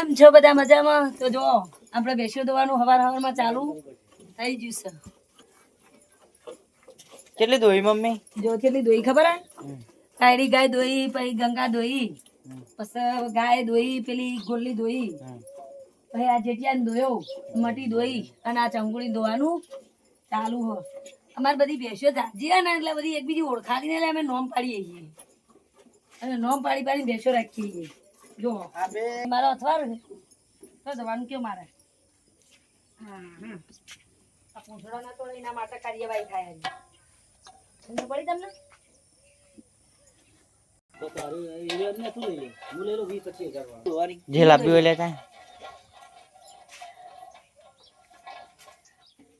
કેમ છો બધા મજામાં? તો જો આપણે બેસ્યો દોવાનું હવાર હવારમાં ચાલુ. થઈ ગયું છે. કેટલી દોઈ મમ્મી? જો કેટલી દોઈ ખબર હે? કાયડી ગાય દોઈ પછી ગંગા દોઈ પછી ગાય દોઈ પેલી ગોલી દોઈ પછી આ જેટિયાને દોયો મટી દોઈ અને આ ચંગુળી દોવાનું ચાલુ હો. અમારે બધી બેસ્યો જાજી ને એટલે બધી એકબીજી ઓળખાડીને એટલે અમે નોમ પાડીએ છીએ. અને નોમ પાડી પાડી ભેંસો રાખીએ છીએ. જો. મારો અથવાર છે. તો જવાનું કેવું મારે? આ પૂંછડો ના તોડે એના માટે કાર્યવાહી થાય સમજ પડી તમને? જે લાવ્યું હોય લેતા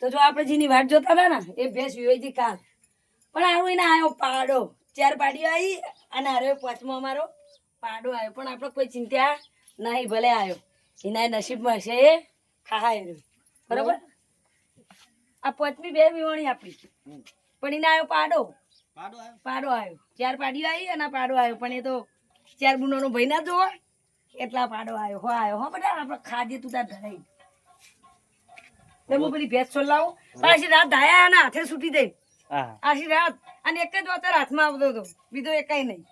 તો જો આપણે જેની વાટ જોતા હતા ને એ ભેંસ વિવાઈ કાલ. પણ આવું એને આવ્યો પાડો. ચાર પાડીઓ આવી અને આરો પાંચમો અમારો. પાડો આવ્યો. પણ આપણે કોઈ ચિંતા નહીં ભલે આવ્યો. એના નસીબમાં હશે એ રહ્યો. બરોબર? આ પચમી બે વિવાણી આપણી પણ એને આવ્યો પાડો. પાડો આવ્યો. ચાર પાડી આવી અને પાડો આવ્યો. પણ એ તો ચાર બુનોનો ભાઈ ના જોવા એટલા પાડો આવ્યો. હો આવ્યો. હો બધા આપણે ખાધી તું તાર ધરાઈ. હું પેલી ભેંસ છોડ લાવું. પાછી રાત ધાયા અને હાથે છૂટી દઈ. આશી રાત. અને એક જ વાતર હાથમાં આવતો હતો. બીજો એકાઈ નહીં.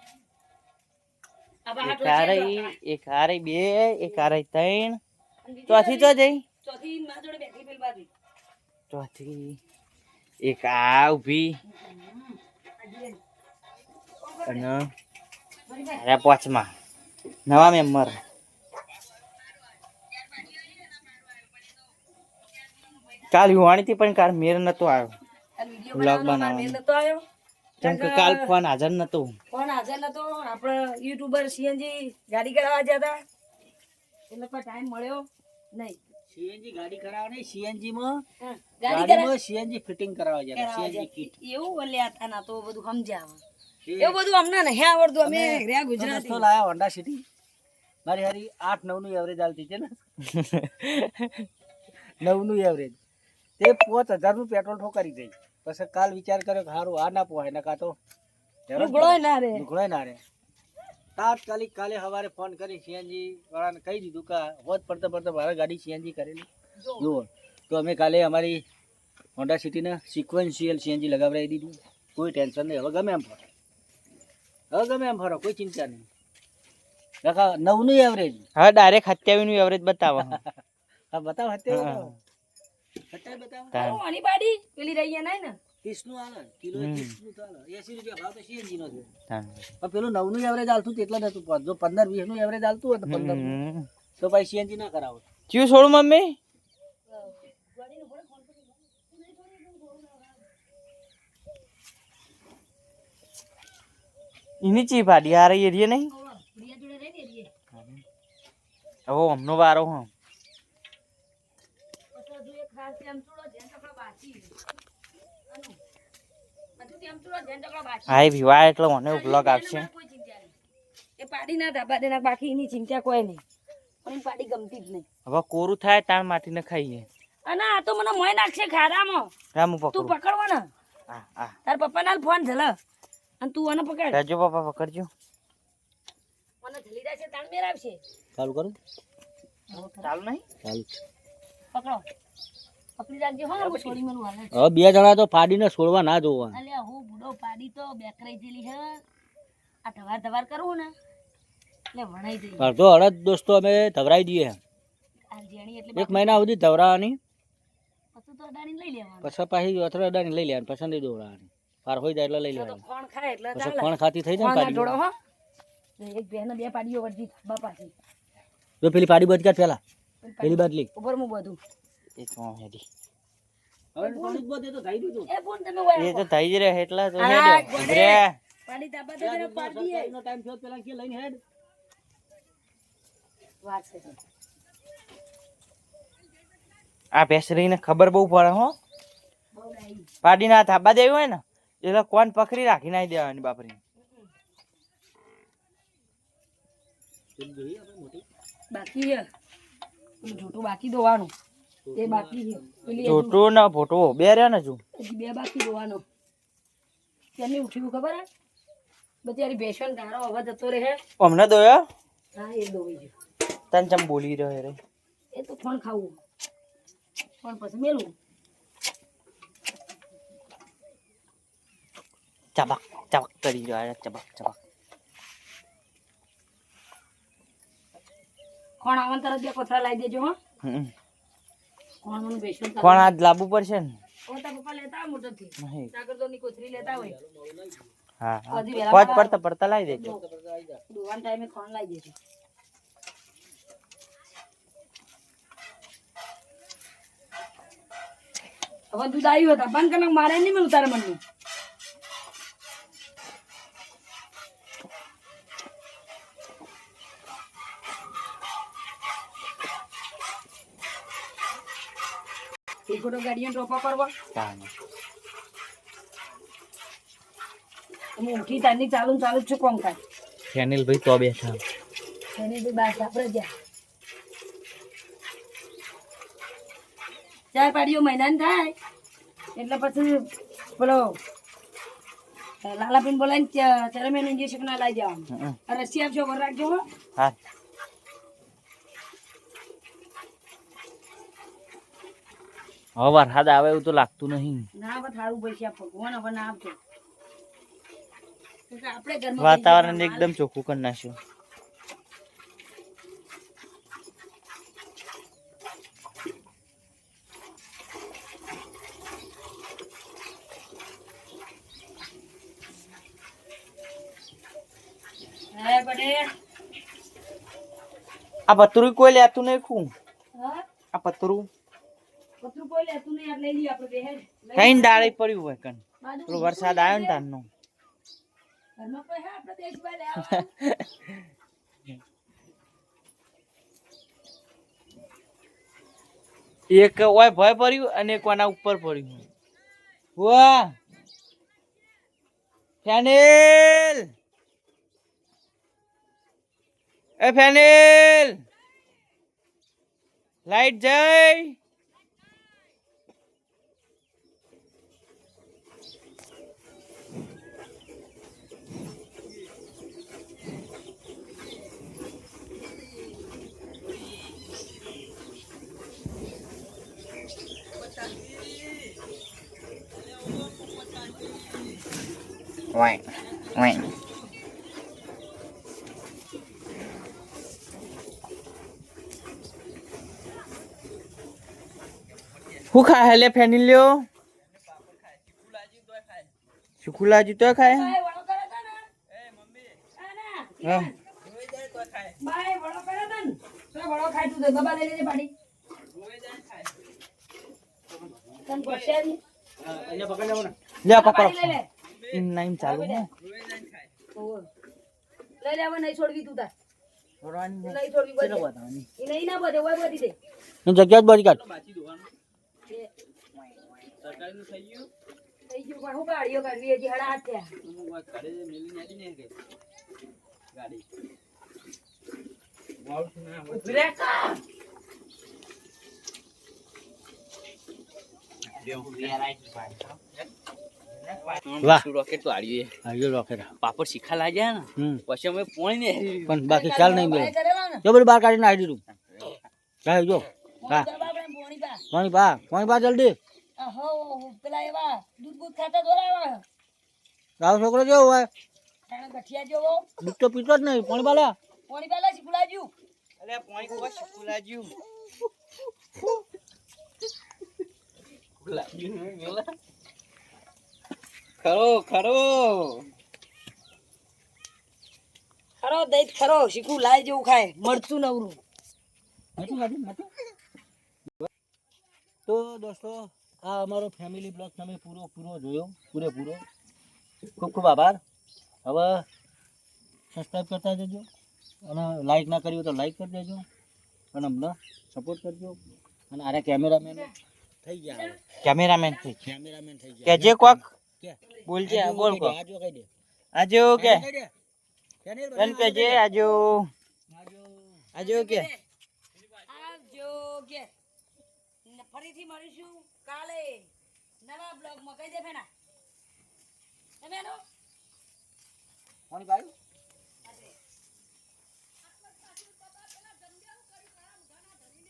એક હાટલો છે હારે જો. એક હારે બે એક હારે ત્રણ. ચોથી તો જઈ. ચોથી એક આ ઊભી. અને અરે પાંચમા. નવા મેમ્બર. કાલ યુવાણી થી પણ કાલ મેર નતો આવ્યો. બનાવવાનો કેમ કે કાલ ફોન હાજર નતો. ફોન હાજર નતો આપણે યુટ્યુબર સીએનજી ગાડી કરાવવા જતા એટલે પણ ટાઈમ મળ્યો નહીં. સીએનજી ગાડી કરાવવા નહીં સીએનજી માં ગાડીમાં સીએનજી ફિટિંગ કરાવવા જાય સીએનજી જતા. કીટ. એવું બોલ્યા હતા ના તો બધું સમજ્યા એવું બધું અમને નહીં આવડતું અમે રહ્યા તો લાયા હોન્ડા સિટી? મારી હારી આઠ નવનું એવરેજ આલતી છે ને. નવનું એવરેજ તે પાંચ હજારનું પેટ્રોલ ઠોકારી ગઈ પછી કાલ વિચાર કર્યો કે સારું આ ના પોહાય ને કાં તો લુગડોય ના રે. લુગડોય ના રે. તાત્કાલિક કાલે સવારે ફોન કરી સીએનજી વાળાને કહી દીધું કે હોત પડતા પડતા મારે ગાડી સીએનજી કરેલી. જુઓ તો અમે કાલે અમારી હોન્ડા સિટીને સિક્વન્શિયલ સીએનજી લગાવડાવી દીધું. કોઈ ટેન્શન નહીં હવે ગમે એમ ફરો. હવે ગમે એમ ફરો કોઈ ચિંતા નહીં. નવનું એવરેજ હવે ડાયરેક્ટ સત્યાવીસનું એવરેજ બતાવો. હા બતાવો હા. બતાવો અત્યારે બતાવો તાર. આવું આની બાડી. પેલી રહી નહીં ને. ત્રીસનું હાલે કિલો ત્રીસનું તો હાલે એસી રૂપિયા ભાવ તો સીએનજી નો છે પણ પેલું નવનું એવરેજ હાલતું તેટલા નતું જો પંદર વીસનું એવરેજ હાલતું હોય તો પંદર તો પછી સીએનજી ના કરાવો. ચિયું છોડું મમ્મી? એની ચી ભાડી આ રહી એરિયે નહીં. હવે હમનો વારો હા પછી હજુ એક ખાસ ચમચૂડો જેન ટકડો બાકી છે. આનું. હજુ ચમચૂડો જેન ટકડો બાકી છે. હા વિવાહ એટલે મને બ્લોગ આપશે. એ પાડી ના ધાબા દેના બાકી એની ચિંતા કોઈ નહીં. પણ પાડી ગમતી જ નહીં. હવે કોરું થાય તાણ માટીને ખાઈએ. અને આ તો મને મોય નાખશે ખારામાં રામુ તું પકડું. પકડવો ને. હા હા. તાર પપ્પા ના ફોન થલ અને તું આને પકડ. રાજુ પપ્પા પકડજો. મને જાય છે તાણ મેર આવશે. ચાલુ કરું? ચાલુ નહીં? ચાલુ. પકડો. પકડી રાખજો હા છોડી મરું હાલે હવે બે જણા તો પાડીને છોડવા ના જોવા. અલ્યા હું બુડો પાડી તો બેકરાઈ જેલી હે. આ ધવાર ધવાર કરવું ને એટલે વણાઈ જઈ અડધો અડદ દોસ્તો અમે ધવરાઈ દઈએ. આ જેણી એટલે એક મહિના સુધી ધવરાવાની. પછી તો અડાણી લઈ લેવાનું. પછી પાછી અથડો અડાની લઈ લેવાની પસંદ નહીં દોડાવાની પાર હોય જાય એટલે લઈ તો લેવાની. કોણ ખાય એટલે પછી કોણ ખાતી થઈ જાય ને પાડી હો. એક બેન બે પાડીઓ વળતી બાપાથી જો પેલી પાડી બધ કાઢ પેલા પેલી બાટલી. ઉપર હું બધું. એ તો હેડી. એ ફોન તમે વાળો. એ તો થઈ જ રહે એટલા તો હેડ્યો. ગોડે. ઉભરે. પાડી તાબા દે. જરા પાડી ટાઈમ થયો પેલા કે લઈને હેડ. વાત છે આ ભેંસ રહીને ખબર બહુ પડે હો. પાડી ના થાબા દેવી હોય ને એટલે કોણ પકડી રાખી નાખી દેવાની બાપરી. બાકી છે. જૂઠું બાકી દોવાનું. એ બાકી છે. પેલી હજુ ફોટો. બે રહ્યા ને શું બે બાકી દોવાનો તેની ઉઠ્યું ખબર હે? બચારી ભેસણ ગારો અવાજ જતો રહે અમને દોયા? હા એ દોઈ ગયો. તન ચમ બોલી રહ્યો રે. એ તો ફોન ખાવું. ફોન પછી મેલું. ચબક ચબક કરી રહ્યો ચબક ચબક. કોણ આવન તરત બે કોથળા લાવી દેજો હો. કોણ આજ લાવવું પડશે ને? ઓ પપ્પા લેતા આવ મોટરથી. નહીં. સાગર તો ની કોથળી લેતા હોય હા પડતા પડતા લાવી દેજો. દુવાન ટાઈમે કોણ લાવી દેજો. હવે દૂધ આવ્યું હતા. બંધ કનક મારે નહીં મળ્યું તારે મને એ ખોટો ગાડીઓ ટોપા કરવો તાને. ઉઠી તારની ચાલુ ચાલુ છું કોમ ફેનિલ ભાઈ તો બેઠા. ફેનિલ ભાઈ બાર આપણે જ્યાં ચાર પાડીઓ મહિનાની થાય. એટલે પછી બોલો લાલાપીન બોલાવીને ચરમેન ઇન્જેક્શન ના લાવી જવાનું રસી આપજો વર રાખજો હો. હવે વરસાદ આવે એવું તો લાગતું નહીં. કે વાતાવરણ એકદમ ચોખ્ખું કરી નાખ્યું. આ પતરું કોઈ લેતું નહીં ખું આ પતરું? કોઈ ડાળી પડ્યું હોય કન પેલો વરસાદ આવ્યો ને તારનો. એક ઓય ભય પડ્યું અને એક કોના ઉપર પડ્યું વાહ! ફેનેલ! એ ફેનિલ! લાઈટ જઈ વાય wait. શું ખાય લે ફેની લ્યો શુકુલાજી તો ખાય લે પકડો. ઇન નાઈમ ચાલુ ને ઓહો. લઈ લેવા નહીં છોડવી તું તાર. જગ્યા જ બધી કાઢ. એ. વાહ. રોકેટ વાળીએ? આવ્યો રોકેટ પાપડ શીખા લાગ્યા ને? હમ. પછી અમે પોણી ને પણ બાકી ખ્યાલ નહીં કરેલો જો બધું બહાર કાઢીને આવી દીધું. હા જો. હા. પોણી બા. પાણી બા. જલ્દી. અહો, પેલા એવા દૂધ બૂધ ખાતા દોરાવા તારો છોકરો જેવો હોય? ગઠિયા જેવો. દૂધ તો પીતો જ નહીં. પોણી બાલા પોણી બાલા શીખુલાજ્યું અરે પોણી કોઈ શીખું લાગ્યું. ખરો ખરો. ખરો દઈ ખરો શીખું લાય જેવું ખાય મળતું નવરું. તો દોસ્તો આ અમારો ફેમિલી બ્લોગ તમે પૂરો પૂરો જોયો પૂરેપૂરો. ખૂબ ખૂબ આભાર. હવે સબસ્ક્રાઈબ કરતા જજો અને લાઈક ના કર્યું તો લાઈક કરી દેજો અને અમને સપોર્ટ કરજો. અને આરે કેમેરામેન થઈ ગયા કેમેરામેન થઈ કેમેરામેન થઈ ગયા. કે જે કોક. બોલજે આજો બોલ કો આજો કે? જે આજો. આજો. આજો કે? આવજો કે? ફરીથી મળીશું કાલે નવા બ્લોગમાં. કહી દે ફેના તમે એનો પાણી પાયું